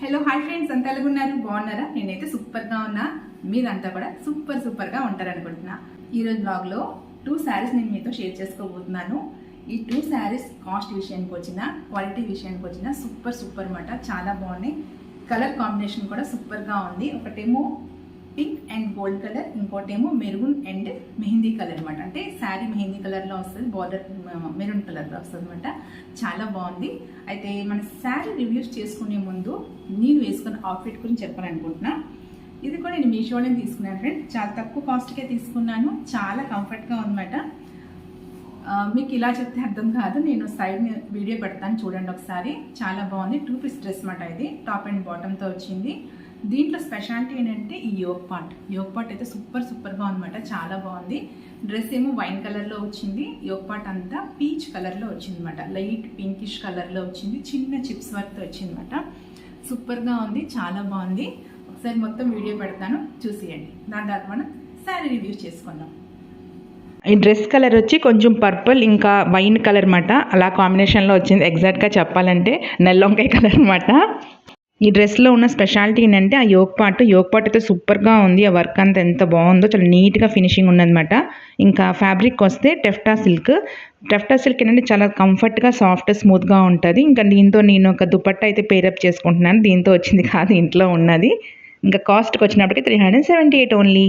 Hello hi friends అంతా ఎలాగున్నారు? బాగున్నారా? నేనైతే సూపర్గా ఉన్నా. మీరంతా కూడా సూపర్ సూపర్గా ఉంటారనుకుంటున్నా. ఈరోజు బ్లాగ్లో టూ శారీస్ నేను మీతో షేర్ చేసుకోబోతున్నాను. ఈ టూ శారీస్ కాస్ట్ విషయానికి వచ్చిన క్వాలిటీ విషయానికి వచ్చిన సూపర్ సూపర్ అనమాట చాలా బాగున్నాయి. కలర్ కాంబినేషన్ కూడా సూపర్గా ఉంది. ఒకటేమో పింక్ అండ్ గోల్డ్ కలర్ ఇంకోటేమో మెరూన్ అండ్ మెహందీ కలర్ అనమాట అంటే శారీ మెహందీ కలర్లో వస్తుంది బార్డర్ మెరూన్ కలర్లో వస్తుంది అనమాట చాలా బాగుంది. అయితే మన శారీ రివ్యూస్ చేసుకునే ముందు నేను వేసుకున్న అవుట్ఫిట్ గురించి చెప్పాలనుకుంటున్నా. ఇది కూడా నేను మీషోనే తీసుకున్నాను ఫ్రెండ్ చాలా తక్కువ కాస్ట్కే తీసుకున్నాను. చాలా కంఫర్ట్గా ఉందన్నమాట. మీకు ఇలా చెప్తే అర్థం కాదు. నేను సైడ్ వీడియో పెడతాను చూడండి ఒకసారి. చాలా బాగుంది. టూ పీస్ డ్రెస్ మాట ఇది. టాప్ అండ్ బాటమ్తో వచ్చింది. దీంట్లో స్పెషాలిటీ ఏంటంటే ఈ యోగ్ పార్ట్. యోగ్ పార్ట్ అయితే సూపర్ సూపర్గా ఉందన్నమాట. చాలా బాగుంది. డ్రెస్ ఏమో వైన్ కలర్లో వచ్చింది. యోగ్ పార్ట్ అంతా పీచ్ కలర్లో వచ్చింది అనమాట లైట్ పింకిష్ కలర్లో వచ్చింది. చిన్న చిప్స్ వర్క్ వచ్చింది అనమాట సూపర్గా ఉంది. చాలా బాగుంది. ఒకసారి మొత్తం వీడియో పెడతాను. చూసేయండి. దాని తర్వాత మనం శారీ రివ్యూస్ చేసుకుందాం. ఈ డ్రెస్ కలర్ వచ్చి కొంచెం పర్పుల్ ఇంకా వైన్ కలర్ మాట అలా కాంబినేషన్లో వచ్చింది. ఎగ్జాక్ట్గా చెప్పాలంటే నల్లొంకాయ కలర్ అనమాట ఈ డ్రెస్లో ఉన్న స్పెషాలిటీ ఏంటంటే ఆ యోగ్ పార్ట్ యోగ్ పార్ట్ అయితే సూపర్గా ఉంది. ఆ వర్క్ అంతా ఎంత బాగుందో చాలా నీట్గా ఫినిషింగ్ ఉందన్నమాట ఇంకా ఫ్యాబ్రిక్ వస్తే టెఫ్టా సిల్క్. టెఫ్టా సిల్క్ ఏంటంటే చాలా కంఫర్ట్గా సాఫ్ట్ స్మూత్గా ఉంటుంది. ఇంకా దీంతో నేను ఒక దుపట్టా అయితే పేరప్ చేసుకుంటున్నాను. దీంతో వచ్చింది కాదు ఇంట్లో ఉన్నది. ఇంకా కాస్ట్కి వచ్చినప్పటికీ three hundred seventy eight only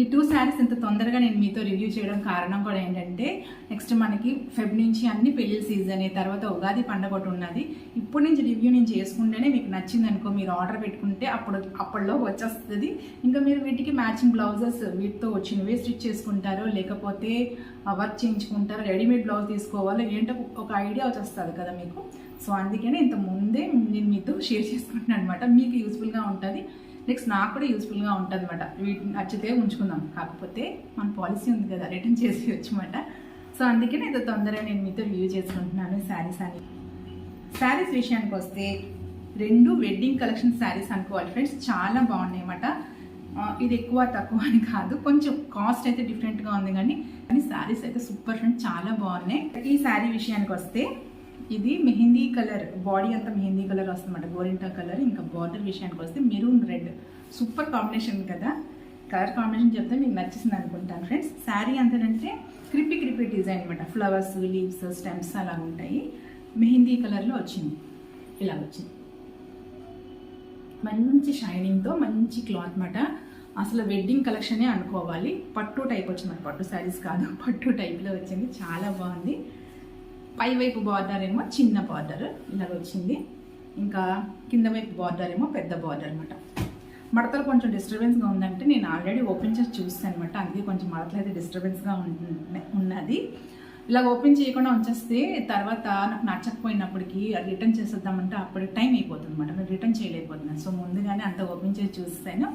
ఈ టూ శారీస్ ఇంత తొందరగా నేను మీతో రివ్యూ చేయడం కారణం కూడా ఏంటంటే నెక్స్ట్ మనకి ఫెబ్ నుంచి అన్ని పెళ్ళి సీజన్ తర్వాత ఉగాది పండగ ఒకటి ఉన్నది. ఇప్పుడు నుంచి రివ్యూ నేను చేసుకుంటేనే మీకు నచ్చింది అనుకో మీరు ఆర్డర్ పెట్టుకుంటే అప్పుడు అప్పట్లో వచ్చేస్తుంది. ఇంకా మీరు వీటికి మ్యాచింగ్ బ్లౌజెస్ వీటితో వచ్చినవే స్టిచ్ చేసుకుంటారో లేకపోతే వర్క్ చేయించుకుంటారో రెడీమేడ్ బ్లౌజ్ తీసుకోవాలో ఏంటో ఒక ఐడియా వచ్చేస్తుంది కదా మీకు. సో అందుకనే ఇంత ముందే నేను మీతో షేర్ చేసుకుంటున్నాను అనమాట మీకు యూస్ఫుల్గా ఉంటుంది. నెక్స్ట్ నాకు కూడా యూస్ఫుల్గా ఉంటుంది అనమాట వీటిని నచ్చితే ఉంచుకుందాం. కాకపోతే మన పాలసీ ఉంది కదా రిటర్న్ చేసి వచ్చమాట సో అందుకే నేను తొందరగా నేను మీతో రివ్యూ చేసుకుంటున్నాను శారీస్ అని. శారీస్ విషయానికి వస్తే రెండు వెడ్డింగ్ కలెక్షన్ శారీస్ అనుకోవాలి ఫ్రెండ్స్ చాలా బాగున్నాయి అన్నమాట. ఇది ఎక్కువ తక్కువ అని కాదు. కొంచెం కాస్ట్ అయితే డిఫరెంట్గా ఉంది కానీ కానీ శారీస్ అయితే సూపర్ ఫ్రెండ్ చాలా బాగున్నాయి. ఈ శారీ విషయానికి వస్తే ఇది మెహందీ కలర్ బాడీ అంతా మెహందీ కలర్ వస్తుందన్నమాట గోరింటా కలర్. ఇంకా బార్డర్ విషయానికి వస్తే మెరూన్ రెడ్. సూపర్ కాంబినేషన్ కదా. కలర్ కాంబినేషన్ చెప్తే మీకు నచ్చేసింది అనుకుంటాను ఫ్రెండ్స్ శారీ అంతేనంటే క్రిపి క్రిపి డిజైన్ అనమాట ఫ్లవర్స్ లీవ్స్ స్టెమ్స్ అలా ఉంటాయి. మెహందీ కలర్లో వచ్చింది. ఇలా వచ్చింది. మంచి షైనింగ్తో మంచి క్లాత్ అనమాట అసలు వెడ్డింగ్ కలెక్షనే అనుకోవాలి. పట్టు టైప్ వచ్చింది పట్టు శారీస్ కాదు పట్టు టైప్లో వచ్చింది. చాలా బాగుంది. పై వైపు బార్డర్ ఏమో చిన్న బార్డర్ ఇలాగ వచ్చింది. ఇంకా కింద వైపు బార్డర్ ఏమో పెద్ద బార్డర్ అనమాట మడతలు కొంచెం డిస్టర్బెన్స్గా ఉందంటే నేను ఆల్రెడీ ఓపెన్ చేసి చూస్తాను అనమాట అందుకే కొంచెం మడతలు అయితే డిస్టర్బెన్స్గా ఉన్నది. ఇలా ఓపెన్ చేయకుండా ఉంచేస్తే తర్వాత నాకు నచ్చకపోయినప్పటికీ రిటర్న్ చేసేద్దామంటే అప్పటికి టైం అయిపోతుంది అనమాట నేను రిటర్న్ చేయలేకపోతున్నాను. సో ముందుగానే అంత ఓపెన్ చేసి చూస్తాను.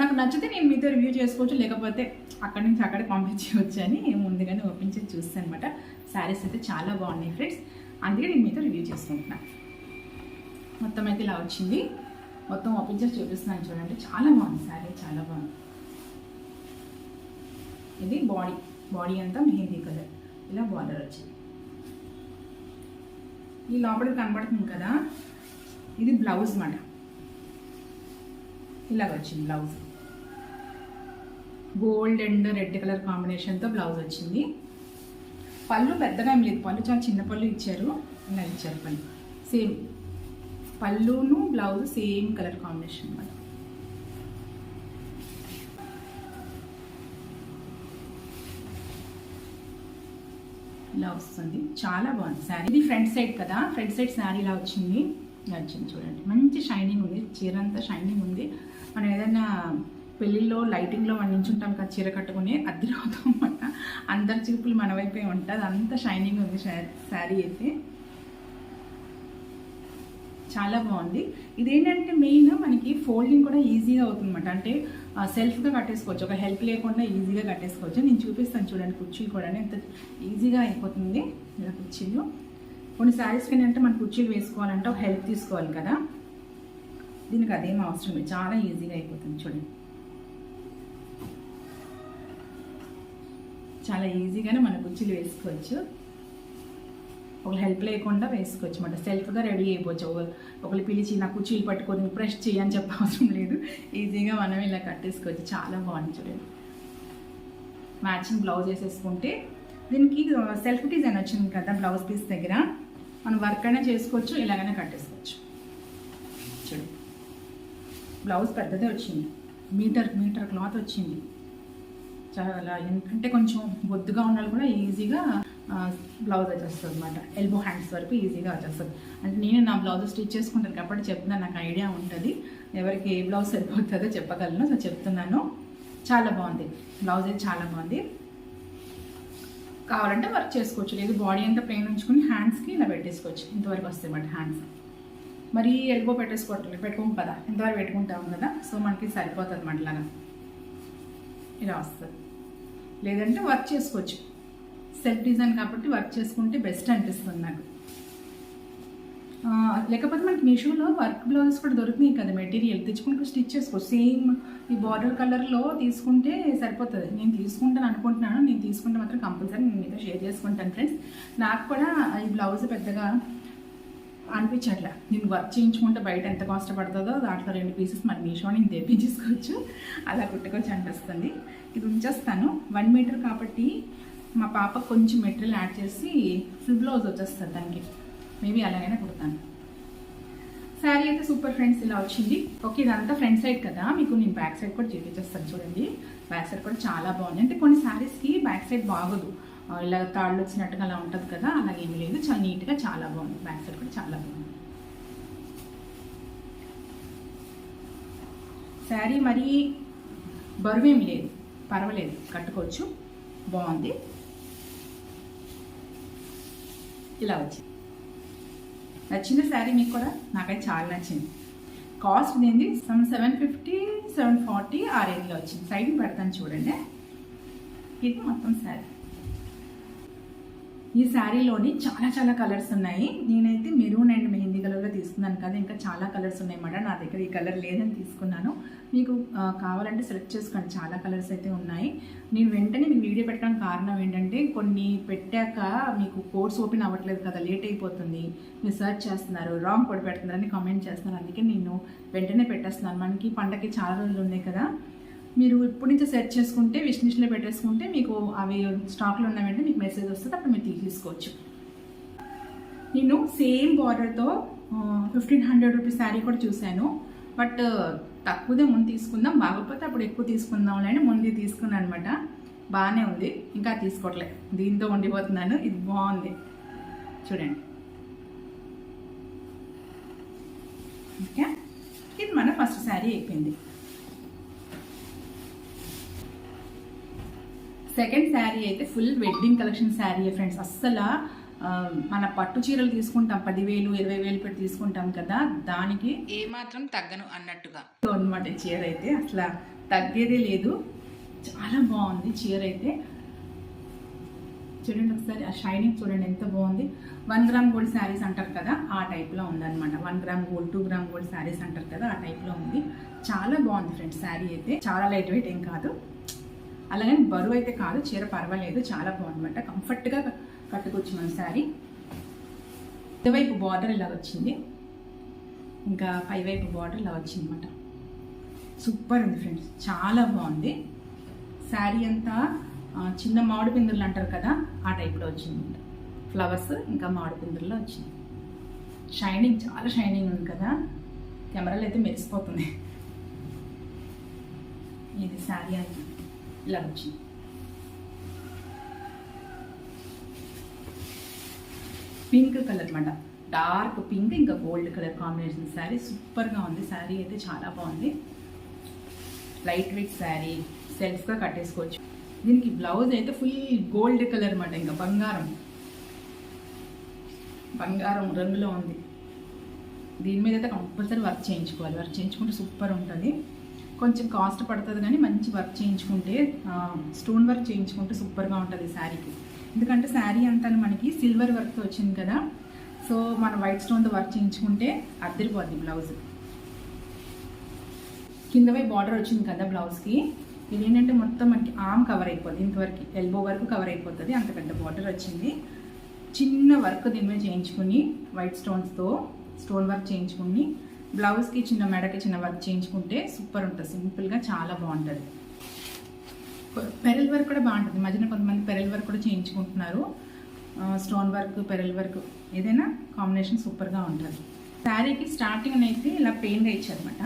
నాకు నచ్చితే నేను మీతో రివ్యూ చేసుకోవచ్చు. లేకపోతే అక్కడి నుంచి అక్కడికి పంపించవచ్చు అని ముందుగానే ఓపెన్ చేసి చూస్తాను అనమాట శారీస్ అయితే చాలా బాగున్నాయి ఫ్రెండ్స్. అందుకే నేను మీతో రివ్యూ చేసుకుంటున్నాను మొత్తం అయితే ఇలా వచ్చింది. మొత్తం ఓపెన్ చేసి చూపిస్తున్నాను చూడండి. చాలా బాగుంది శారీ చాలా బాగుంది. ఇది బాడీ బాడీ అంతా మెహందీ కలర్ ఇలా బార్డర్ వచ్చింది. ఈ లోపల కనబడుతుంది కదా? ఇది బ్లౌజ్ మాట. ఇలాగ వచ్చింది blouse gold and red colour కాంబినేషన్తో బ్లౌజ్ వచ్చింది. పళ్ళు పెద్దగా ఏం లేదు. పళ్ళు చాలా చిన్న పళ్ళు ఇచ్చారు. ఇలా ఇచ్చారు పళ్ళు. సేమ్ పళ్ళును బ్లౌజ్ సేమ్ కలర్ కాంబినేషన్ అనమాట ఇలా వస్తుంది. చాలా బాగుంది శారీ. ఇది ఫ్రంట్ సైడ్ కదా? ఫ్రంట్ సైడ్ శారీ ఇలా వచ్చింది. నచ్చింది చూడండి. మంచి షైనింగ్ ఉంది. చీర అంతా షైనింగ్ ఉంది. మనం ఏదైనా పెళ్ళిళ్ళలో లైటింగ్లో మనం నించుంటాం కదా చీర కట్టుకుని అవుతాం అన్నమాట. అందరి చూపులు మన వైపే ఉంటుంది. అంత షైనింగ్ ఉంది శారీ అయితే. చాలా బాగుంది. ఇదేంటంటే మెయిన్ మనకి ఫోల్డింగ్ కూడా ఈజీగా అవుతుందన్నమాట. అంటే సెల్ఫ్గా కట్టేసుకోవచ్చు. ఒక హెల్ప్ లేకుండా ఈజీగా కట్టేసుకోవచ్చు. నేను చూపిస్తాను చూడండి కుర్చీలు కూడా. ఎంత ఈజీగా అయిపోతుంది. ఇలా కుర్చీలు. కొన్ని శారీస్కి ఏంటంటే మనం కుర్చీలు వేసుకోవాలంటే ఒక హెల్ప్ తీసుకోవాలి కదా. దీనికి అదేం అవసరం లేదు. చాలా ఈజీగా అయిపోతుంది చూడండి. చాలా ఈజీగానే మన కుర్చీలు వేసుకోవచ్చు. ఒకళ్ళు హెల్ప్ లేకుండా వేసుకోవచ్చు అనమాట సెల్ఫ్గా రెడీ అయిపోవచ్చు. ఒకళ్ళు పిలిచి నాకు కుర్చీలు పట్టుకొని ప్రెస్ చేయని చెప్ప అవసరం లేదు. ఈజీగా మనం ఇలా కట్టేసుకోవచ్చు. చాలా బాగుంది చూడండి. మ్యాచింగ్ బ్లౌజ్ వేసేసుకుంటే దీనికి సెల్ఫ్ డిజైన్ వచ్చింది కదా బ్లౌజ్ పీస్ దగ్గర. మనం వర్క్ అయినా చేసుకోవచ్చు ఇలాగైనా కట్టేసుకోవచ్చు. చూడు. బ్లౌజ్ పెద్దదే వచ్చింది. మీటర్ మీటర్ క్లాత్ వచ్చింది. చాలా ఎందుకంటే కొంచెం బొద్దుగా ఉన్న కూడా ఈజీగా బ్లౌజ్ వచ్చేస్తుంది అనమాట ఎల్బో హ్యాండ్స్ వరకు ఈజీగా వచ్చేస్తుంది అంటే నేను నా బ్లౌజ్ స్టిచ్ చేసుకుంటాను కాబట్టి చెప్తున్నాను నాకు ఐడియా ఉంటుంది. ఎవరికి ఏ బ్లౌజ్ సరిపోతుందో చెప్పగలను. సో చెప్తున్నాను. చాలా బాగుంది. బ్లౌజ్ అయితే చాలా బాగుంది. కావాలంటే వర్క్ చేసుకోవచ్చు. లేదు బాడీ అంతా ప్లెయిన్ ఉంచుకుని హ్యాండ్స్కి ఇలా పెట్టేసుకోవచ్చు. ఇంతవరకు వస్తాయి అన్నమాట హ్యాండ్స్ మరి ఎల్బో పెట్టేసుకోవట్లేదు. పెట్టుకోం కదా. ఇంతవరకు పెట్టుకుంటాం కదా. సో మనకి సరిపోతుంది అన్నమాట ఇలాగా. ఇలా వస్తుంది. లేదంటే వర్క్ చేసుకోవచ్చు. సెల్ఫ్ డిజైన్ కాబట్టి వర్క్ చేసుకుంటే బెస్ట్ అనిపిస్తుంది నాకు. లేకపోతే మనకి మీషోలో వర్క్ బ్లౌజెస్ కూడా దొరుకుతున్నాయి కదా మెటీరియల్ తెచ్చుకుంటూ స్టిచ్ చేసుకోవచ్చు సేమ్ ఈ బార్డర్ కలర్లో తీసుకుంటే సరిపోతుంది. నేను తీసుకుంటాను అనుకుంటున్నాను. నేను తీసుకుంటే మాత్రం కంపల్సరీ నేను మీతో షేర్ చేసుకుంటాను ఫ్రెండ్స్ నాకు కూడా ఈ బ్లౌజ్ పెద్దగా అనిపించట్లే. నేను వర్క్ చేయించుకుంటే బయట ఎంత కాస్ట్ పడుతుందో దాంట్లో రెండు పీసెస్ మరి మీషో నేను తెప్పించేసుకోవచ్చు. అలా కుట్టుకోవచ్చు అనిపిస్తుంది. ఇది ఉంచేస్తాను. వన్ మీటర్ కాబట్టి మా పాప కొంచెం మెటీరియల్ యాడ్ చేసి ఫుల్ బ్లౌజ్ వచ్చేస్తుంది దానికి. మేబీ అలాగైనా కుడతాను. శారీ అయితే సూపర్ ఫ్రెండ్స్ ఇలా వచ్చింది. ఓకే ఇదంతా ఫ్రంట్ సైడ్ కదా. మీకు నేను బ్యాక్ సైడ్ కూడా చూపించేస్తాను చూడండి. బ్యాక్ సైడ్ కూడా చాలా బాగుంది. అంటే కొన్ని శారీస్కి బ్యాక్ సైడ్ బాగోదు. ఇలా తాళ్ళు వచ్చినట్టుగా అలా ఉంటుంది కదా అలాగేమీ లేదు. చాలా నీట్గా చాలా బాగుంది. బ్యాక్ సైడ్ కూడా చాలా బాగుంది. శారీ మరీ బరువేం లేదు. పర్వాలేదు. కట్టుకోవచ్చు. బాగుంది. ఇలా వచ్చింది నచ్చింది శారీ మీకు కూడా? నాకైతే చాలా నచ్చింది. కాస్ట్ ఏంది? Some seven fifty seven forty ఆ రేంజ్లో వచ్చింది. సైడ్ పెడతాను చూడండి. ఇది మొత్తం శారీ. ఈ శారీలోని చాలా చాలా కలర్స్ ఉన్నాయి. నేనైతే మెరూన్ అండ్ మెహందీ కలర్లో తీసుకున్నాను కదా ఇంకా చాలా కలర్స్ ఉన్నాయి అన్నమాట నా దగ్గర ఈ కలర్ లేదని తీసుకున్నాను. మీకు కావాలంటే సెలెక్ట్ చేసుకోండి. చాలా కలర్స్ అయితే ఉన్నాయి. నేను వెంటనే మీకు వీడియో పెట్టడానికి కారణం ఏంటంటే కొన్ని పెట్టాక మీకు కోర్స్ ఓపెన్ అవ్వట్లేదు కదా లేట్ అయిపోతుంది. మీరు సెర్చ్ చేస్తున్నారు రాంగ్ కోడ్ పెడుతున్నారని కామెంట్ చేస్తున్నారు. అందుకే నేను వెంటనే పెట్టేస్తున్నాను. మనకి పండగకి చాలా రోజులు ఉన్నాయి కదా. మీరు ఇప్పటి నుంచి సెర్చ్ చేసుకుంటే విష్ పెట్టేసుకుంటే మీకు అవి స్టాక్లో ఉన్న వెంటనే మీకు మెసేజ్ వస్తుంది అప్పుడు మీరు తీసుకోవచ్చు నేను సేమ్ బార్డర్తో ఫిఫ్టీన్ హండ్రెడ్ రూపీస్ శారీ కూడా చూశాను. బట్ తక్కువదే ముందు తీసుకుందాం బాగోకపోతే అప్పుడు ఎక్కువ తీసుకుందాం అని ముందు తీసుకున్నాను అనమాట బాగానే ఉంది ఇంకా తీసుకోవట్లే. దీంతో ఉండిపోతున్నాను ఇది బాగుంది. చూడండి. ఓకే? ఇది మన ఫస్ట్ శారీ అయిపోయింది. సెకండ్ శారీ అయితే full wedding collection sari friends. అస్సలు మన పట్టు చీరలు తీసుకుంటాం పదివేలు ఇరవై వేలు పెట్టి తీసుకుంటాం కదా దానికి ఏమాత్రం తగ్గను అన్నట్టుగా. అనమాట చీర అయితే. అసలు తగ్గేదే లేదు. చాలా బాగుంది చీర అయితే. చూడండి ఒకసారి ఆ షైనింగ్ చూడండి ఎంత బాగుంది. వన్ గ్రామ్ గోల్డ్ శారీస్ అంటారు కదా ఆ టైప్లో ఉందన్నమాట. One gram gold two gram gold saris అంటారు కదా ఆ టైప్లో ఉంది. చాలా బాగుంది ఫ్రెండ్స్ శారీ అయితే. చాలా లైట్ వెయిట్ ఏం కాదు. అలాగే బరువు అయితే కాదు చీర పర్వాలేదు చాలా బాగుందన్నమాట. కంఫర్ట్గా కట్టుకోవచ్చు మన శారీ. ఇటువైపు బార్డర్ ఇలా వచ్చింది. ఇంకా పైవైపు బార్డర్ ఇలా వచ్చింది అనమాట సూపర్ ఉంది ఫ్రెండ్స్ చాలా బాగుంది. శారీ అంతా చిన్న మామిడి పిందులు అంటారు కదా ఆ టైప్లో వచ్చింది ఫ్లవర్స్ ఇంకా మామిడి పిందుల్లో వచ్చింది. షైనింగ్ చాలా షైనింగ్ ఉంది కదా. కెమెరాలు అయితే మెరిసిపోతుంది. ఇది శారీ అంతా ఇలా వచ్చింది పింక్ కలర్ అనమాట డార్క్ పింక్ ఇంకా గోల్డ్ కలర్ కాంబినేషన్ శారీ సూపర్గా ఉంది. శారీ అయితే చాలా బాగుంది. లైట్ వెయిట్ శారీ సెల్ఫ్గా కట్టేసుకోవచ్చు. దీనికి బ్లౌజ్ అయితే ఫుల్ గోల్డ్ కలర్ అనమాట ఇంకా బంగారం. బంగారం రంగులో ఉంది. దీని మీద అయితే కంపల్సరీ వర్క్ చేయించుకోవాలి. వర్క్ చేయించుకుంటే సూపర్ ఉంటుంది. కొంచెం కాస్ట్ పడుతుంది కానీ మంచి వర్క్ చేయించుకుంటే స్టోన్ వర్క్ చేయించుకుంటే సూపర్గా ఉంటుంది శారీకి ఎందుకంటే శారీ అంతా మనకి సిల్వర్ వర్క్తో వచ్చింది కదా. సో మన వైట్ స్టోన్తో వర్క్ చేయించుకుంటే అద్దరిపోద్ది బ్లౌజ్ కిందవే బార్డర్ వచ్చింది కదా బ్లౌజ్కి ఇది ఏంటంటే మొత్తం మనకి ఆమ్ కవర్ అయిపోద్ది ఇంతవరకు. ఎల్బో వరకు కవర్ అయిపోతుంది. అంత పెద్ద బార్డర్ వచ్చింది. చిన్న వర్క్ దీని మీద చేయించుకుని వైట్ స్టోన్స్తో స్టోన్ వర్క్ చేయించుకుని బ్లౌజ్కి చిన్న మెడకి చిన్న వర్క్ చేయించుకుంటే సూపర్ ఉంటుంది. సింపుల్గా చాలా బాగుంటుంది. పెరల్ వర్క్ కూడా బాగుంటుంది. మధ్యన కొంతమంది పెరల్ వర్క్ కూడా చేయించుకుంటున్నారు. స్టోన్ వర్క్ పెరల్ వర్క్ ఏదైనా కాంబినేషన్ సూపర్గా ఉంటుంది. శారీకి స్టార్టింగ్ అయితే ఇలా ప్లెయిన్గా ఇచ్చారనమాట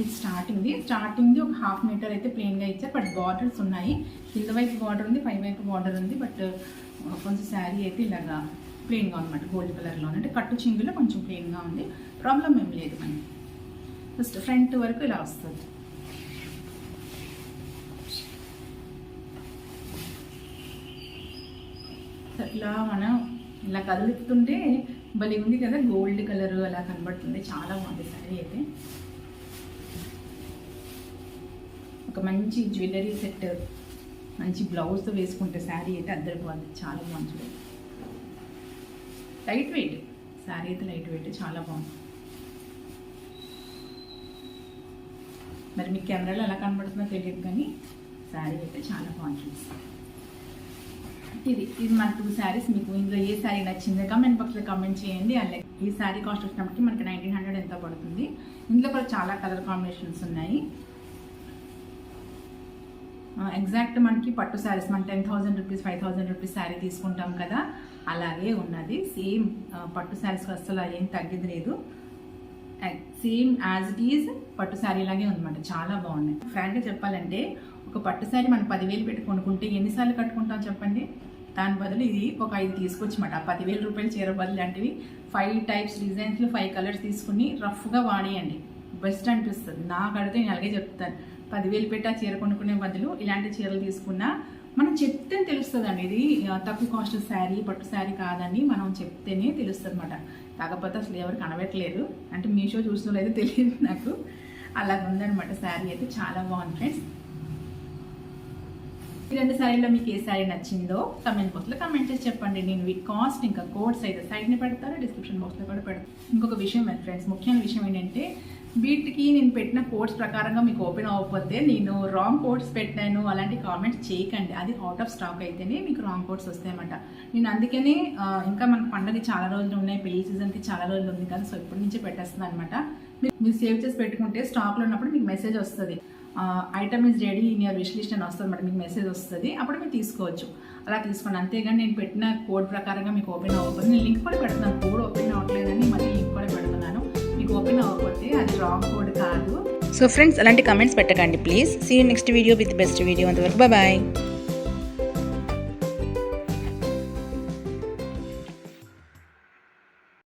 ఇది స్టార్టింగ్ది. స్టార్టింగ్ది ఒక హాఫ్ మీటర్ అయితే ప్లెయిన్గా ఇచ్చారు. బట్ బార్డర్స్ ఉన్నాయి. కింద వైపు బార్డర్ ఉంది పై వైపు బార్డర్ ఉంది. బట్ కొంచెం శారీ అయితే ఇలాగా ప్లెయిన్గా అనమాట గోల్డ్ కలర్లో అంటే కట్టు చింగులో కొంచెం ప్లెయిన్గా ఉంది. ప్రాబ్లం ఏం లేదు మనకి ఫస్ట్ ఫ్రంట్ వరకు ఇలా వస్తుంది. ఇలా మనం ఇలా కదులుతుంటే భలే ఉంది కదా గోల్డ్ కలర్ అలా కనబడుతుంది. చాలా బాగుంది శారీ అయితే. ఒక మంచి జ్యువెలరీ సెట్ మంచి బ్లౌజ్తో వేసుకుంటే శారీ అయితే అద్దరు బాగుంది. చాలా బాగుంది లైట్ వెయిట్ శారీ అయితే లైట్ వెయిట్ చాలా బాగుంది. మరి మీకు కెమెరాలో ఎలా కనబడుతుందో తెలియదు కానీ శారీ అయితే చాలా బాగుంటుంది. ఇది ఇది మన టూ శారీస్ మీకు ఇందులో ఏ శారీ నచ్చిందో కమెంట్ బాక్స్లో కమెంట్ చేయండి. అలాగే ఈ శారీ కాస్ట్ వచ్చినప్పటికి మనకి నైన్టీన్ హండ్రెడ్ ఎంత పడుతుంది. ఇందులో కూడా చాలా కలర్ కాంబినేషన్స్ ఉన్నాయి. ఎగ్జాక్ట్ మనకి పట్టు శారీస్ మనం ten thousand rupees five thousand rupees sari తీసుకుంటాం కదా. అలాగే ఉన్నది. సేమ్ పట్టు శారీస్కి అసలు ఏం తగ్గింది లేదు. సేమ్ యాజ్ ఇట్ ఈజ్ పట్టు శారీ లాగే ఉందన్నమాట. చాలా బాగున్నాయి. ఫ్రాంక్గా చెప్పాలంటే ఒక పట్టు శారీ మనం పదివేలు పెట్టి కొనుక్కుంటే ఎన్నిసార్లు కట్టుకుంటాం చెప్పండి? దాని బదులు ఇది ఒక ఐదు తీసుకొచ్చమాట. ఆ పదివేల రూపాయలు చీర బదులు లాంటివి ఫైవ్ టైప్స్ డిజైన్స్లో ఫైవ్ కలర్స్ తీసుకుని రఫ్గా వాడేయండి. బెస్ట్ అనిపిస్తుంది. నాకు అడిగితే నేను అలాగే చెప్తాను. పదివేలు పెట్టి ఆ చీర కొనుక్కునే బదులు ఇలాంటి చీరలు తీసుకున్నా మనం చెప్తే తెలుస్తుంది అండి ఇది తక్కువ కాస్ట్ శారీ పట్టు శారీ కాదని మనం చెప్తేనే తెలుస్తుంది అనమాట కాకపోతే అసలు ఎవరు కనబెట్టలేరు అంటే మీషో చూసిన అయితే తెలియదు నాకు. అలాగ ఉందన్నమాట శారీ అయితే. చాలా బాగుంది ఫ్రెండ్స్. ఈ రెండు శారీలో మీకు ఏ శారీ నచ్చిందో కమెంట్ బాక్స్లో కమెంట్ చేసి చెప్పండి. నేను వీటి కాస్ట్ ఇంకా కోడ్స్ అయితే సైడ్ని పెడతాను డిస్క్రిప్షన్ బాక్స్లో కూడా పెడతాను. ఇంకొక విషయం ఫ్రెండ్స్ ముఖ్యమైన విషయం ఏంటంటే వీటికి నేను పెట్టిన కోడ్స్ ప్రకారంగా మీకు ఓపెన్ అవ్వకపోతే నేను రాంగ్ కోడ్స్ పెట్టాను అలాంటి కామెంట్స్ చేయకండి. అది అవుట్ ఆఫ్ స్టాక్ అయితేనే మీకు రాంగ్ కోడ్స్ వస్తాయన్నమాట. నేను అందుకనే ఇంకా మన పండగ చాలా రోజులు ఉన్నాయి పెళ్ళి సీజన్కి చాలా రోజులు ఉంది కదా సో ఇప్పటి నుంచే పెట్టేస్తుంది అనమాట మీరు సేవ్ చేసి పెట్టుకుంటే స్టాక్లో ఉన్నప్పుడు మీకు మెసేజ్ వస్తుంది. Item is ready in your wish list అని వస్తుంది అనమాట మీకు మెసేజ్ వస్తుంది. అప్పుడు మీరు తీసుకోవచ్చు. అలా తీసుకోండి. అంతేగాని నేను పెట్టిన కోడ్ ప్రకారంగా మీకు ఓపెన్ అవ్వకపోతే నేను లింక్ కూడా పెడుతున్నాను కోడ్ ఓపెన్ అవ్వట్లేదని మళ్ళీ లింక్ కూడా పెడుతున్నాను. మీకు ఓపెన్ అవ్వకపోతే అది రాంగ్ కోడ్ కాదు. సో ఫ్రెండ్స్ అలాంటి కమెంట్స్ పెట్టకండి please see next video with best video అంతవరకు బాయ్